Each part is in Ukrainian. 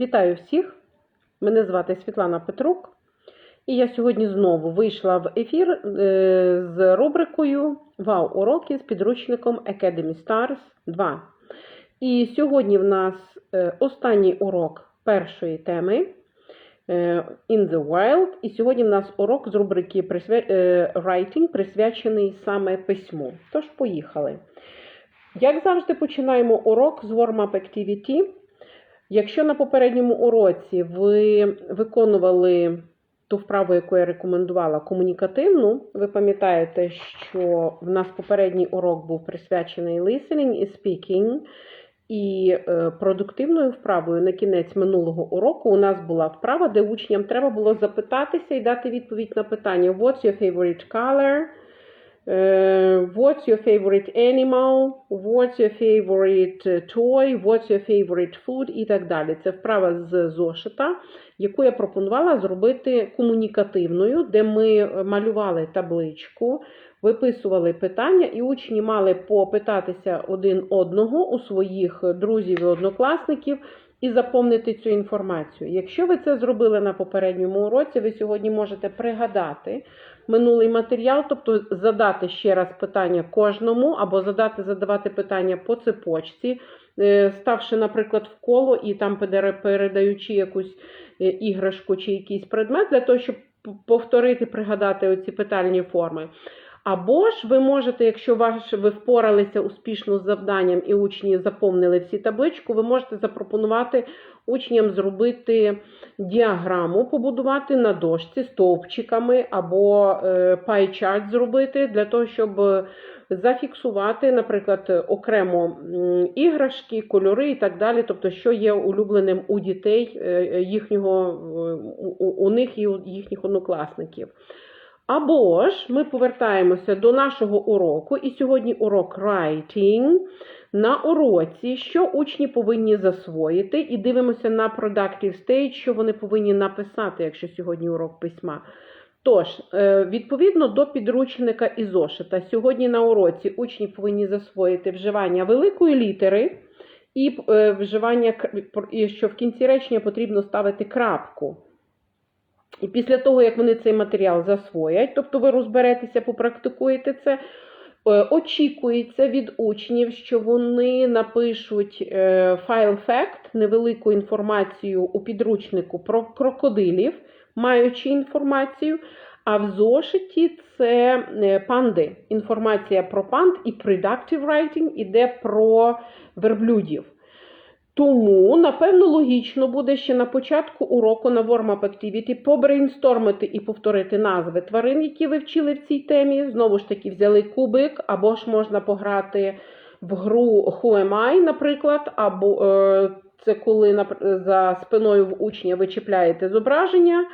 Вітаю всіх! Мене звати Світлана Петрук, і я сьогодні знову вийшла в ефір е, з рубрикою Вау-уроки з підручником Academy Stars 2. І сьогодні в нас е, останній урок першої теми е, In the Wild. І сьогодні в нас урок з рубрики Writing, присвячений саме письму. Тож, поїхали. Як завжди, починаємо урок з Warm-up Activity. Якщо на попередньому уроці ви виконували ту вправу, яку я рекомендувала, комунікативну, ви пам'ятаєте, що в нас попередній урок був присвячений listening і speaking, і е, продуктивною вправою на кінець минулого уроку у нас була вправа, де учням треба було запитатися і дати відповідь на питання What's your favorite color? Е, What's your favorite animal? What's your favorite е, toy? What's your favorite food? І так далі. Це вправа з зошита, яку я пропонувала зробити комунікативною, де ми малювали табличку, виписували питання, і учні мали попитатися один одного у своїх друзів і однокласників і заповнити цю інформацію. Якщо ви це зробили на попередньому уроці, ви сьогодні можете пригадати минулий матеріал, тобто задати ще раз питання кожному, або задати задавати питання по цепочці, е, ставши, наприклад, в коло і там передаючи якусь е, іграшку чи якийсь предмет, для того, щоб повторити, пригадати оці питальні форми. Або ж ви можете, якщо ваш, ви впоралися успішно з завданням і учні заповнили всі табличку, ви можете запропонувати учням зробити діаграму, побудувати на дошці стовпчиками або е, pie-chart зробити для того, щоб е, зафіксувати, наприклад, окремо іграшки, кольори і так далі, тобто, що є улюбленим у дітей е, їхнього, е, у них і у їхніх однокласників. Або ж ми повертаємося до нашого уроку, і сьогодні урок writing. На уроці, що учні повинні засвоїти, і дивимося на productive stage, що вони повинні написати, якщо сьогодні урок письма. Тож, е, відповідно до підручника і зошита, сьогодні на уроці учні повинні засвоїти вживання великої літери і е, вживання, що в кінці речення потрібно ставити крапку. І після того, як вони цей матеріал засвоять, тобто ви розберетеся, попрактикуєте це, е, очікується від учнів, що вони напишуть е, файл факт, невелику інформацію у підручнику про крокодилів, маючи інформацію. А в зошиті це е, панди. Інформація про панд і productive writing іде про верблюдів. Тому, напевно, логічно буде ще на початку уроку на Warm-up Activity побрейнстормити і повторити назви тварин, які ви вчили в цій темі. Знову ж таки, взяли кубик, або ж можна пограти в гру Who am I, наприклад, або е, це коли за спиною в учня ви чіпляєте зображення.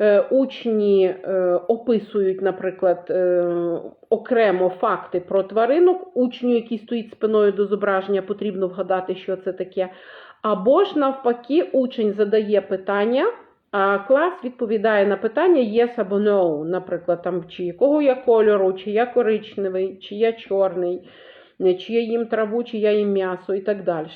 Е, Учні е, описують, наприклад, е, окремо факти про тваринок. Учню, який стоїть спиною до зображення, потрібно вгадати, що це таке. Або ж навпаки, учень задає питання, а клас відповідає на питання yes або no. Наприклад, там, чи якого я кольору, чи я коричневий, чи я чорний, чи я їм траву, чи я їм м'ясо і так далі.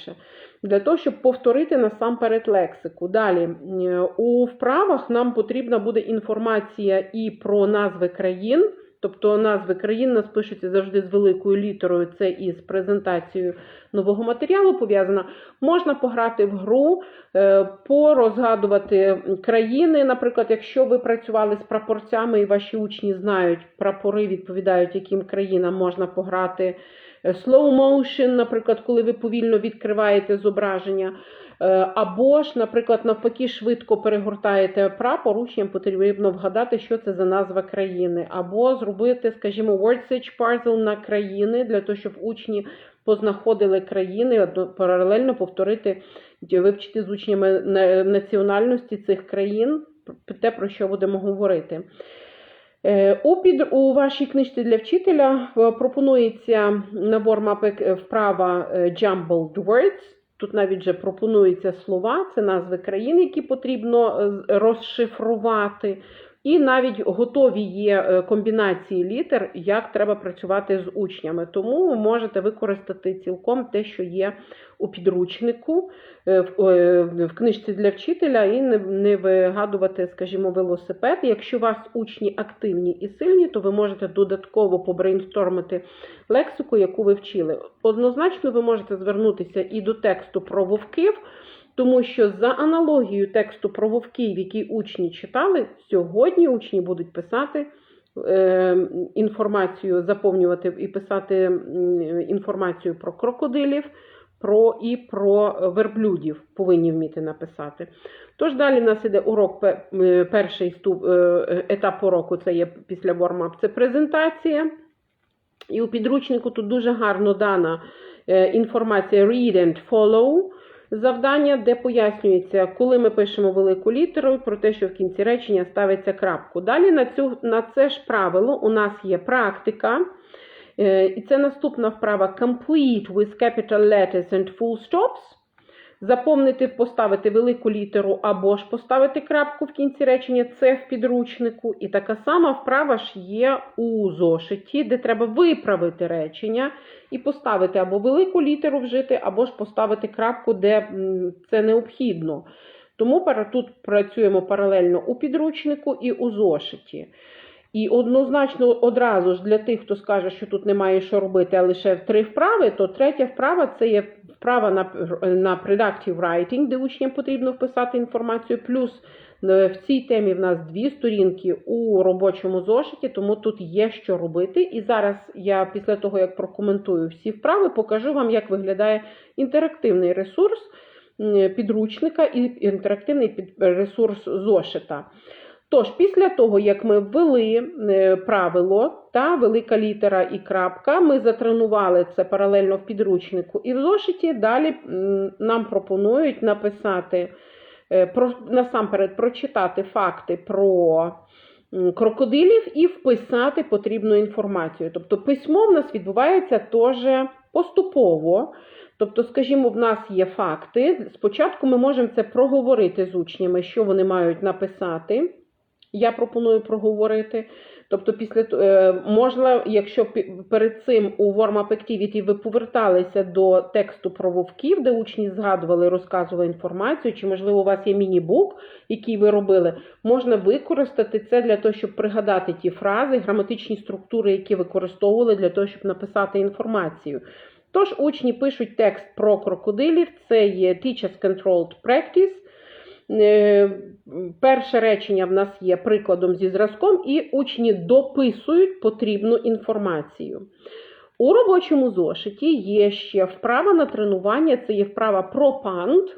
Для того, щоб повторити насамперед лексику. Далі, е, у вправах нам потрібна буде інформація і про назви країн. Тобто назви країн нас пишуться завжди з великою літерою, це із презентацією нового матеріалу пов'язано. Можна пограти в гру, е, порозгадувати країни. Наприклад, якщо ви працювали з прапорцями і ваші учні знають, прапори відповідають, яким країнам можна пограти. Slow motion, наприклад, коли ви повільно відкриваєте зображення. Е, Або ж, наприклад, навпаки, швидко перегортаєте прапор, учням потрібно вгадати, що це за назва країни, або зробити, скажімо, word search puzzle на країни, для того, щоб учні познаходили країни, паралельно повторити, вивчити з учнями національності цих країн, те, про що будемо говорити. Е, У, під, у вашій книжці для вчителя е, пропонується набор warm-up е, вправа jumbled words. Тут навіть вже пропонуються слова, це назви країн, які потрібно розшифрувати. І навіть готові є е, комбінації літер, як треба працювати з учнями. Тому ви можете використати цілком те, що є у підручнику, е, в, е, книжці для вчителя, і не вигадувати, скажімо, велосипед. Якщо у вас учні активні і сильні, то ви можете додатково побрейнстормити лексику, яку ви вчили. Однозначно, ви можете звернутися і до тексту про вовків. Тому що за аналогією тексту про вовків, який учні читали, сьогодні учні будуть писати е, інформацію, заповнювати і писати інформацію про крокодилів, про і про верблюдів повинні вміти написати. Тож далі в нас іде урок, е, перший ступ, е, етап уроку це є після warm-up, це презентація. І у підручнику тут дуже гарно дана е, інформація read and follow завдання, де пояснюється, коли ми пишемо велику літеру, про те, що в кінці речення ставиться крапку. Далі на, цю, на це ж правило у нас є практика. Е, І це наступна вправа complete with capital letters and full stops. Заповнити, поставити велику літеру або ж поставити крапку в кінці речення це в підручнику. І така сама вправа ж є у зошиті, де треба виправити речення і поставити або велику літеру вжити, або ж поставити крапку, де це необхідно. Тому тут працюємо паралельно у підручнику і у зошиті. І однозначно одразу ж для тих, хто скаже, що тут немає що робити, а лише три вправи, то третя вправа це є вправа на, на productive writing, де учням потрібно вписати інформацію. Плюс е, в цій темі в нас дві сторінки у робочому зошиті, тому тут є що робити. І зараз я після того, як прокоментую всі вправи, покажу вам, як виглядає інтерактивний ресурс підручника і інтерактивний ресурс зошита. Тож, після того, як ми ввели е, правило та велика літера і крапка, ми затренували це паралельно в підручнику і в зошиті. Далі нам пропонують написати е, насамперед прочитати факти про крокодилів і вписати потрібну інформацію. Тобто письмо в нас відбувається теж поступово. Тобто, скажімо, в нас є факти. Спочатку ми можемо це проговорити з учнями, що вони мають написати. Я пропоную проговорити. Тобто, після е, можна, якщо перед цим у Warm-Up Activity ви поверталися до тексту про вовків, де учні згадували, розказували інформацію, чи можливо у вас є міні-бук, який ви робили, можна використати це для того, щоб пригадати ті фрази, граматичні структури, які використовували для того, щоб написати інформацію. Тож учні пишуть текст про крокодилів, це є Teachers Controlled Practice. Е, Перше речення в нас є прикладом зі зразком, і учні дописують потрібну інформацію. У робочому зошиті є ще вправа на тренування, це є вправа про пант,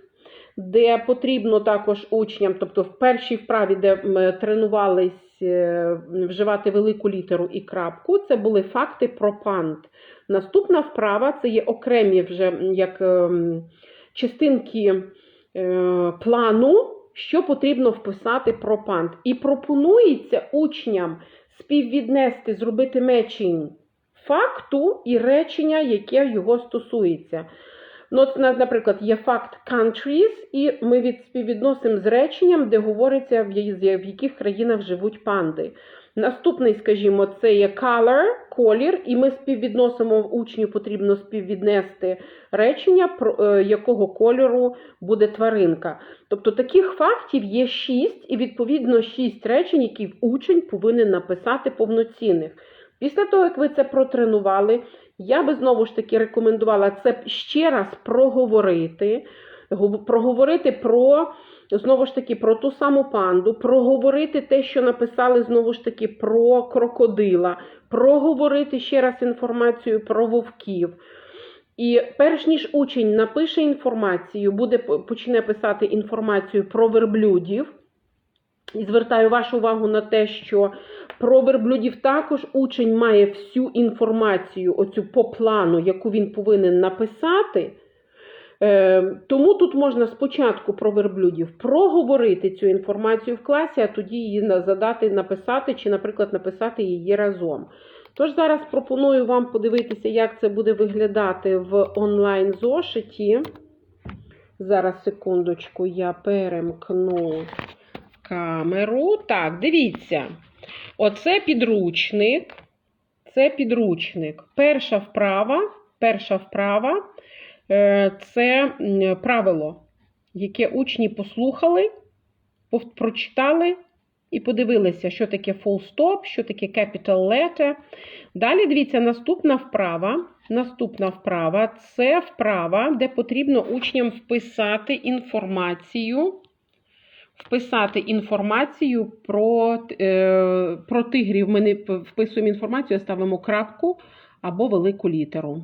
де потрібно також учням, тобто в першій вправі, де ми тренувались е, вживати велику літеру і крапку, це були факти про пант. Наступна вправа це є окремі вже як ем, частинки плану, що потрібно вписати про пант. І пропонується учням співвіднести, зробити мечень факту і речення, яке його стосується. Ну, от, наприклад, є факт countries, і ми від співвідносимо з реченням, де говориться, в яких країнах живуть панди. Наступний, скажімо, це є color, колір, і ми співвідносимо учню потрібно співвіднести речення, про е, якого кольору буде тваринка. Тобто таких фактів є шість, і відповідно шість речень, які учень повинен написати повноцінних. Після того, як ви це протренували, я би знову ж таки рекомендувала це ще раз проговорити, проговорити про. Знову ж таки, про ту саму панду, проговорити те, що написали знову ж таки про крокодила, проговорити ще раз інформацію про вовків. І перш ніж учень напише інформацію, буде почне писати інформацію про верблюдів. І звертаю вашу увагу на те, що про верблюдів також учень має всю інформацію, оцю по плану, яку він повинен написати. Е, Тому тут можна спочатку про верблюдів проговорити цю інформацію в класі, а тоді її задати, написати, чи, наприклад, написати її разом. Тож зараз пропоную вам подивитися, як це буде виглядати в онлайн-зошиті. Зараз, секундочку, я перемкну камеру. Так, дивіться. Оце підручник. Це підручник. Перша вправа, перша вправа це правило, яке учні послухали, прочитали і подивилися, що таке full stop, що таке capital letter. Далі дивіться, наступна вправа. Наступна вправа це вправа, де потрібно учням вписати інформацію. Вписати інформацію про, е, про тигрів. Ми не вписуємо інформацію, ставимо крапку або велику літеру.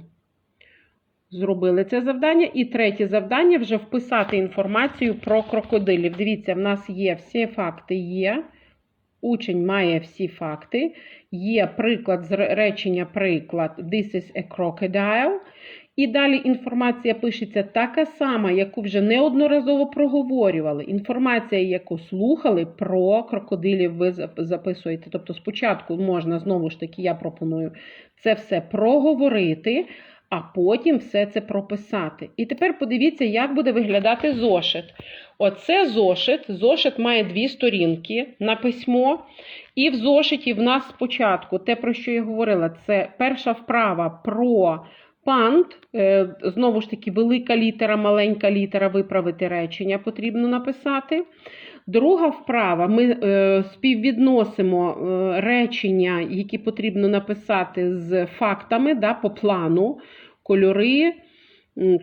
Зробили це завдання. І третє завдання вже вписати інформацію про крокодилів. Дивіться, в нас є всі факти є. Учень має всі факти. Є приклад з речення приклад This is a crocodile. І далі інформація пишеться така сама, яку вже неодноразово проговорювали. Інформація, яку слухали про крокодилів, ви записуєте. Тобто спочатку можна, знову ж таки, я пропоную це все проговорити, а потім все це прописати. І тепер подивіться, як буде виглядати зошит. Оце зошит. Зошит має дві сторінки на письмо. І в зошиті в нас спочатку, те, про що я говорила, це перша вправа про пант. Е, Знову ж таки, велика літера, маленька літера, виправити речення потрібно написати. Друга вправа, ми е, співвідносимо е, речення, які потрібно написати з фактами да, по плану, кольори,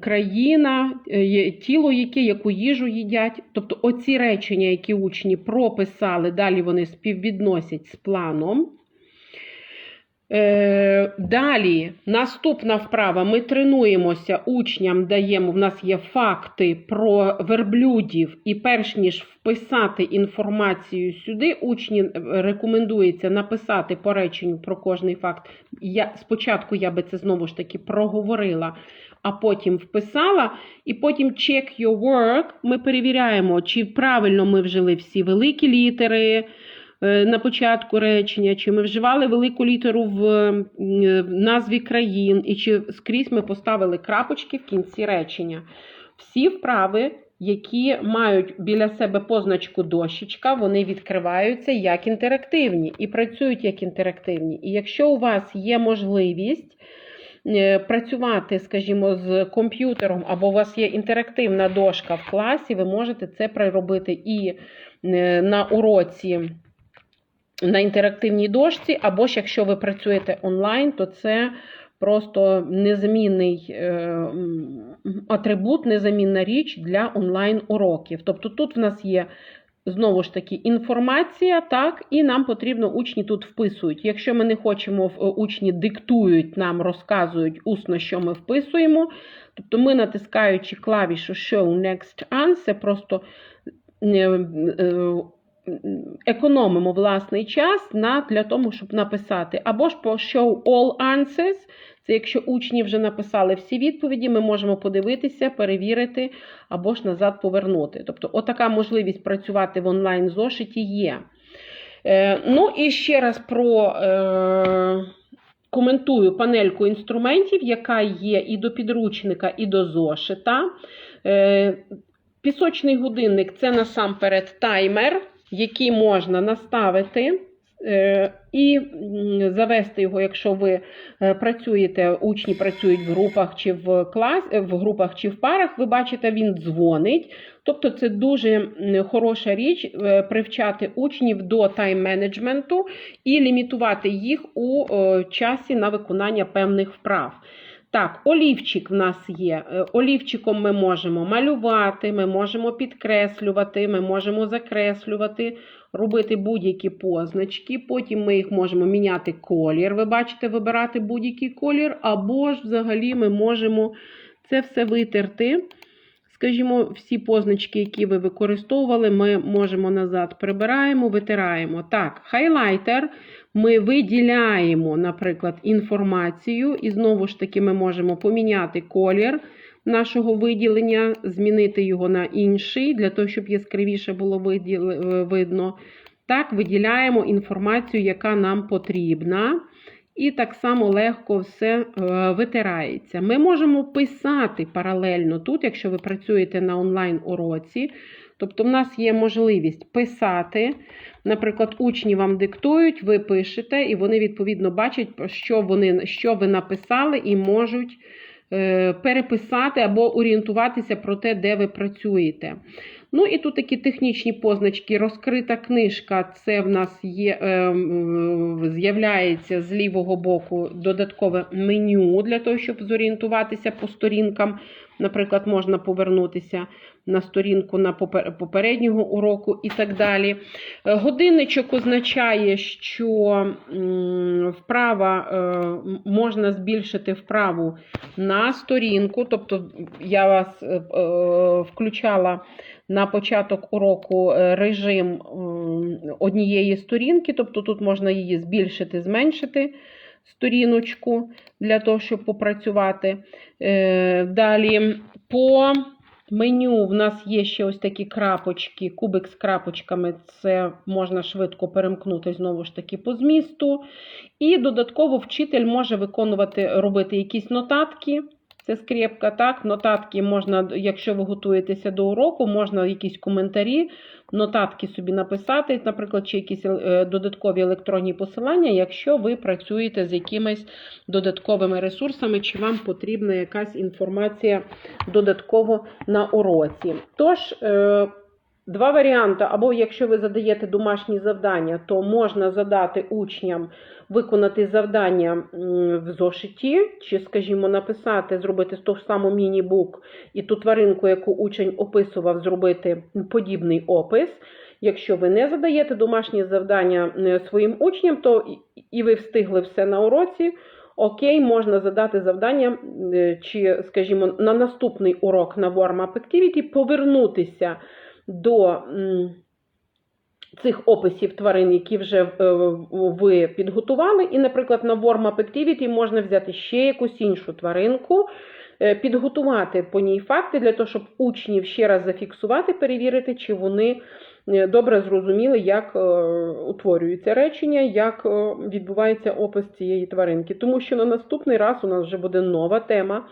країна, тіло, яке, яку їжу їдять. Тобто оці речення, які учні прописали, далі вони співвідносять з планом. Е, далі, наступна вправа. Ми тренуємося, учням даємо. В нас є факти про верблюдів, і перш ніж вписати інформацію сюди, учні е, рекомендується написати по реченню про кожний факт. Я, спочатку я би це знову ж таки проговорила, а потім вписала. І потім check your work. Ми перевіряємо, чи правильно ми вжили всі великі літери на початку речення, чи ми вживали велику літеру е, в назві країн, і чи скрізь ми поставили крапочки в кінці речення. Всі вправи, які мають біля себе позначку дощечка, вони відкриваються як інтерактивні і працюють як інтерактивні. І якщо у вас є можливість е, працювати, скажімо, з комп'ютером, або у вас є інтерактивна дошка в класі, ви можете це проробити і е, на уроці на інтерактивній дошці, або ж якщо ви працюєте онлайн, то це просто незамінний е, атрибут, незамінна річ для онлайн-уроків. Тобто тут в нас є. Знову ж таки, інформація, так, і нам потрібно учні тут вписують. Якщо ми не хочемо, учні диктують нам, розказують усно, що ми вписуємо. Тобто ми, натискаючи клавішу Show Next Answer, просто е, е, економимо власний час на, для того, щоб написати. Або ж по Show All Answers. Це якщо учні вже написали всі відповіді, ми можемо подивитися, перевірити або ж назад повернути. Тобто, отака можливість працювати в онлайн зошиті є. Е, ну і ще раз про. Е, Коментую панельку інструментів, яка є і до підручника, і до зошита. Е, Пісочний годинник це насамперед таймер, який можна наставити е, і завести його, якщо ви е, працюєте, учні працюють в групах чи в клас, е, в групах чи в парах, ви бачите, він дзвонить. Тобто це дуже хороша річ привчати учнів до тайм-менеджменту і лімітувати їх у часі на виконання певних вправ. Так, олівчик в нас є. Е, Олівчиком ми можемо малювати, ми можемо підкреслювати, ми можемо закреслювати, робити будь-які позначки. Потім ми їх можемо міняти колір. Ви бачите, вибирати будь-який колір, або ж взагалі ми можемо це все витерти. Скажімо, всі позначки, які ви використовували, ми можемо назад прибираємо, витираємо. Так, хайлайтер ми виділяємо, наприклад, інформацію, і знову ж таки ми можемо поміняти колір нашого виділення, змінити його на інший, для того, щоб яскравіше було е, видно. Так, виділяємо інформацію, яка нам потрібна. І так само легко все е, витирається. Ми можемо писати паралельно тут, якщо ви працюєте на онлайн-уроці, Тобто, в нас є можливість писати. Наприклад, учні вам диктують, ви пишете, і вони відповідно бачать, що, вони, що ви написали, і можуть е, переписати або орієнтуватися про те, де ви працюєте. Ну і тут такі технічні позначки. Розкрита книжка, це в нас є, е, з'являється з лівого боку додаткове меню для того, щоб зорієнтуватися по сторінкам. Наприклад, можна повернутися на сторінку на попереднього уроку і так далі. Е, Годинничок означає, що вправа е, можна збільшити вправу на сторінку. Тобто я вас е, включала на початок уроку режим однієї сторінки, тобто тут можна її збільшити, зменшити сторіночку для того, щоб попрацювати. Е, Далі по меню в нас є ще ось такі крапочки, кубик з крапочками. Це можна швидко перемкнути знову ж таки по змісту. І додатково вчитель може виконувати, робити якісь нотатки. Це скрепка, так. Нотатки можна, якщо ви готуєтеся до уроку, можна якісь коментарі, нотатки собі написати, наприклад, чи якісь е, додаткові електронні посилання, якщо ви працюєте з якимись додатковими ресурсами, чи вам потрібна якась інформація додатково на уроці. Тож, е, два варіанти. Або якщо ви задаєте домашні завдання, то можна задати учням виконати завдання в зошиті, чи, скажімо, написати, зробити ту ж саму міні-бук і ту тваринку, яку учень описував, зробити подібний опис. Якщо ви не задаєте домашні завдання е, своїм учням, то і- ви встигли все на уроці. Окей, можна задати завдання, е, чи, скажімо, на наступний урок на Warm-Up Activity повернутися до цих описів тварин, які вже е, ви підготували. І, наприклад, на Warm-Up Activity можна взяти ще якусь іншу тваринку, е, підготувати по ній факти для того, щоб учнів ще раз зафіксувати, перевірити, чи вони е, добре зрозуміли, як утворюються речення, як відбувається опис цієї тваринки. Тому що на наступний раз у нас вже буде нова тема,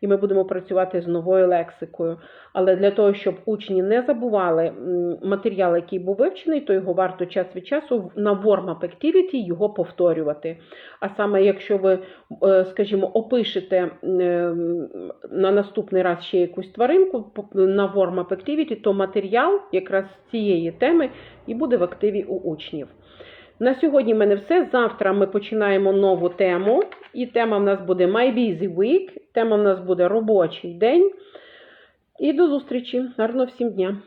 і ми будемо працювати з новою лексикою. Але для того, щоб учні не забували матеріал, який був вивчений, то його варто час від часу на Warm-Up Activity його повторювати. А саме, якщо ви, е, скажімо, опишете на наступний раз ще якусь тваринку на Warm-Up Activity, то матеріал якраз з цієї теми і буде в активі у учнів. На сьогодні в мене все. Завтра ми починаємо нову тему. І тема в нас буде My Busy Week. Тема в нас буде робочий день. І до зустрічі. Гарного всім дня!